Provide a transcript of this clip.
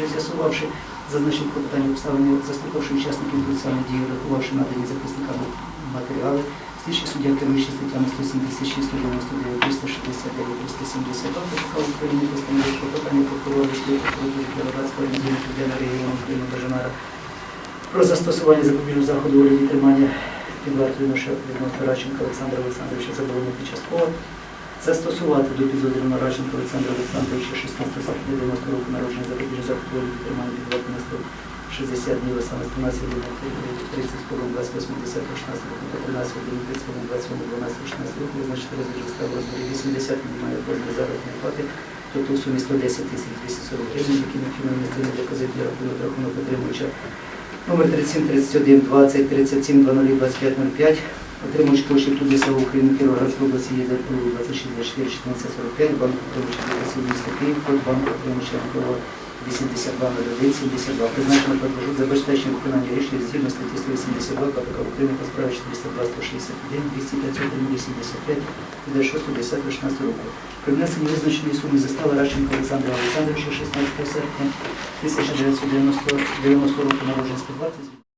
вже з'ясувавши зазначені клопотання обставини, заслухавши учасників процесуальної дії, врахувавши надані захисниками матеріали, слідчий суддя керуючи статтями 176, 199, 369, 372 КПК України постановив клопотання прокурора Військової прокуратури Кіровоградського району Південного регіону України Бажанара про застосування запобіжного заходу у вигляді тримання під вартою відносно Радченка Олександра Олександровича заборонити частково застосувати до підозрюваного Радченка Олександра Олександровича 16 серпня 90 року народження вигляді тримання на 160 днів, а саме з 12 годин 30 хвилин 28 10 16 року та 13 годин 30 хвилин 27 12 16 року визначити розмір ставу розмірі 80 мінімальної розміру заробітної плати, тобто в сумі 110 тисяч 240 гривень, які необхідно внести на депозитний рахунок рахунок отримувача Номер 37 31 20 37 00 25 05. Отримувач коштів туди САУ України Кіровоградської області є 26 24 14 45. Банк отримувача Київ. Код банку отримувача 82 01 72. Призначено платежу забезпечення виконання рішення згідно статті 182 КПК України по справі 402 161 205 85 від 6 10 16 року. При внесенні визначеної суми застави Радченко Олександра Олександровича 16 серпня 1990 року народження 120